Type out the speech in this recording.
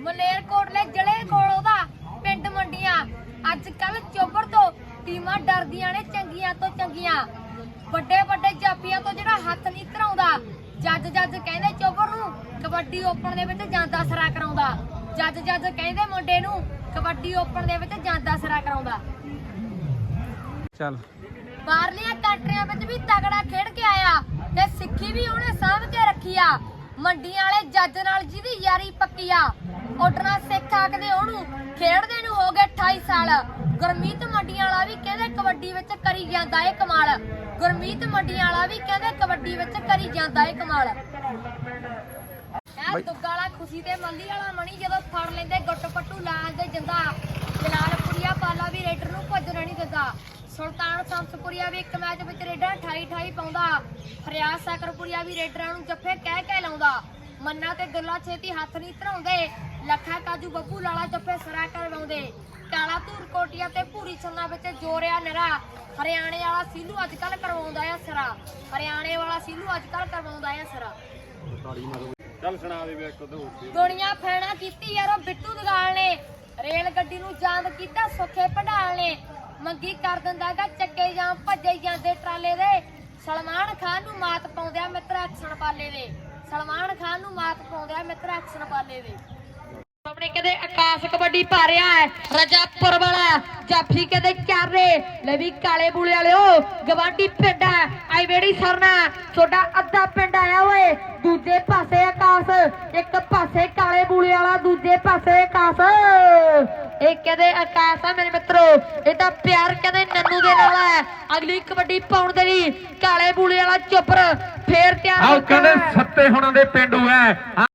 ਮਲੇਰਕੋਟਲੇ ਜ਼ਿਲ੍ਹੇ ਕੋਲ ਉਹਦਾ ਪਿੰਡ ਮੰਡੀਆਂ। ਅੱਜ ਕੱਲ ਚੋਬਰ ਤੋਂ ਟੀਮਾਂ ਡਰਦੀਆਂ ਨੇ ਚੰਗੀਆਂ ਤੋਂ ਚੰਗੀਆਂ। ਵੱਡੇ ਵੱਡੇ ਜਾਪੀਆਂ ਤੋਂ ਜਿਹੜਾ ਹੱਥ ਨਹੀਂ ਧਰਾਉਂਦਾ। ਜੱਜ ਜੱਜ ਕਹਿੰਦੇ ਚੋਬਰ ਨੂੰ ਕਬੱਡੀ ਓਪਨ ਦੇ ਵਿੱਚ ਜਾਂਦਾ ਸਰਾ ਕਰਾਉਂਦਾ। ਜੱਜ ਜੱਜ ਕਹਿੰਦੇ ਮੁੰਡੇ ਨੂੰ ਕਬੱਡੀ ਓਪਨ ਦੇ ਵਿੱਚ ਜਾਂਦਾ ਸਰਾ ਕਰਾਉਂਦਾ। ਚੱਲ। ਬਾਹਰਲੀਆਂ ਕੰਟਰੀਆਂ ਵਿੱਚ ਵੀ ਤਗੜਾ ਖੇਡ ਕੇ ਆਇਆ ਤੇ ਸਿੱਖੀ ਵੀ ਉਹਨੇ ਸਾਂਭ ਕੇ ਰੱਖੀ ਆ। ਮੰਡੀਆਂ ਵਾਲੇ ਜੱਜ ਨਾਲ ਜਿਹਦੀ ਯਾਰੀ ਪੱਕੀ ਆ। ਉੱਡਣਾ ਸਿੱਖ ਆਖਦੇ ਉਹਨੂੰ ਖੇਡਦੇ ਨੂੰ ਹੋ ਗਏ 28 ਸਾਲ। ਗੁਰਮੀਤ ਮੰਡੀਆਂ ਵਾਲਾ ਵੀ ਕਹਿੰਦੇ ਕਬੱਡੀ ਵਿੱਚ ਕਰੀ ਜਾਂਦਾ ਏ ਕਮਾਲ। ਗੁਰਮੀਤ ਮੰਡੀਆਂ ਵਾਲਾ ਵੀ ਕਹਿੰਦੇ ਕਬੱਡੀ ਵਿੱਚ ਕਰੀ ਜਾਂਦਾ ਏ ਕਮਾਲ। ਇਹ ਦੁੱਗਾ ਵਾਲਾ ਖੁਸ਼ੀ ਤੇ ਮੱਲੀ ਵਾਲਾ ਮਣੀ ਜਦੋਂ ਫੜ ਲੈਂਦੇ ਗੁੱਟ ਪੱਟੂ ਲਾਉਂਦੇ ਜਿੰਦਾ। ਜਲਾਲਪੁਰੀਆ ਪਾਲਾ ਵੀ ਰੇਡਰ ਨੂੰ ਭੱਜਣ ਨਹੀਂ ਦਿੰਦਾ। ਸੁਲਤਾਨ ਸੰਸਪੁਰੀਆ ਵੀ ਇੱਕ ਮੈਚ ਵਿੱਚ ਰੇਡਰ 28 28 ਪਾਉਂਦਾ। ਫਰਿਆਦ ਸਾਕਰਪੁਰੀਆ ਵੀ ਰੇਡਰਾਂ ਨੂੰ ਜੱਫੇ ਕਹਿ ਕੇ ਲਾਉਂਦਾ। ਮੰਨਾ ਤੇ ਦੁੱਲਾ ਛੇਤੀ ਹੱਥ ਨਹੀਂ ਧਰਾਉਂਦੇ। ਲੱਖਾ ਕਾਜੂ ਬੱਬੂ ਲਾਲਾ ਜੱਫੇ ਸਰਾ ਕਰਵਾਉਂਦੇ ਕਾਲਾ ਧੂਰ ਕੋਟੀਆ ਤੇ ਪੂਰੀ ਛੰਨਾ ਵਿੱਚ ਜੋਰਿਆ ਨਰਾ। ਹਰਿਆਣੇ ਵਾਲਾ ਸੀਲੂ ਅੱਜ ਕੱਲ ਕਰਵਾਉਂਦਾ ਆ ਸਰਾ। ਹਰਿਆਣੇ ਵਾਲਾ ਸੀਲੂ ਅੱਜ ਕੱਲ ਕਰਵਾਉਂਦਾ ਆ ਸਰਾ। ਚੱਲ ਸੁਣਾ ਦੇ ਵੀ ਇੱਕ ਦੋ ਦੁਨੀਆ ਫੈਣਾ ਕੀਤੀ ਯਾਰੋ ਬਿੱਟੂ ਦਗਾਲ ਨੇ। ਰੇਲ ਗੱਡੀ ਨੂੰ ਜਾਂਦ ਕੀਤਾ ਸੁੱਖੇ ਭੰਡਾਲ ਨੇ। ਮੰਗੀ ਕਰ ਦਿੰਦਾਗਾ ਚੱਕੇ ਜਾਂ ਭੱਜੇ ਜਾਂਦੇ ਟਰਾਲੇ ਦੇ। ਸਲਮਾਨ ਖਾਨ ਨੂੰ ਮਾਤ ਪਾਉਂਦਿਆ ਮਿੱਤਰ ਐਕਸ਼ਨ ਪਾਲੇ ਦੇ। ਸਲਮਾਨ ਖਾਨ ਨੂੰ ਮਾਤ ਪਾਉਂਦਿਆ ਮਿੱਤਰ ਐਕਸ਼ਨ ਪਾਲੇ ਦੇ। ਆਪਣੇ ਕਹਿੰਦੇ ਆਕਾਸ਼ ਕਬੱਡੀ ਪਾ ਰਿਹਾ ਹੈ ਰਜਾਪੁਰ ਵਾਲਾ ਜਾਫੀ ਕਹਿੰਦੇ ਚਾਰੇ ਲੈ ਵੀ ਕਾਲੇ ਬੂਲੇ ਵਾਲਿਓ ਗਵਾਂਡੀ ਪਿੰਡ ਹੈ ਆਈ ਵੇੜੀ ਸਰਨਾ ਛੋਟਾ ਅੱਧਾ ਪਿੰਡ ਆਇਆ ਓਏ ਦੂਜੇ ਪਾਸੇ ਆਕਾਸ਼ ਇੱਕ ਪਾਸੇ ਕਾਲੇ ਬੂਲੇ ਵਾਲਾ ਦੂਜੇ ਪਾਸੇ ਆਕਾਸ਼। ਇਹ ਕਹਿੰਦੇ ਆਕਾਸ਼ ਆ ਮੇਰੇ ਮਿੱਤਰੋ ਇਹ ਤਾਂ ਪਿਆਰ ਕਹਿੰਦੇ ਨੰਨੂ ਦੇ ਨਾਲ ਹੈ। ਅਗਲੀ ਕਬੱਡੀ ਪਾਉਣ ਦੇ ਲਈ ਕਾਲੇ ਬੂਲੇ ਵਾਲਾ ਚੁੱਪਰ ਫੇਰ ਤਿਆਰ ਆਓ ਹੋ ਕਹਿੰਦੇ ਗਿਆ। ਸੱਤੇ ਹੁਣਾਂ ਦੇ ਪਿੰਡੂ ਹੈ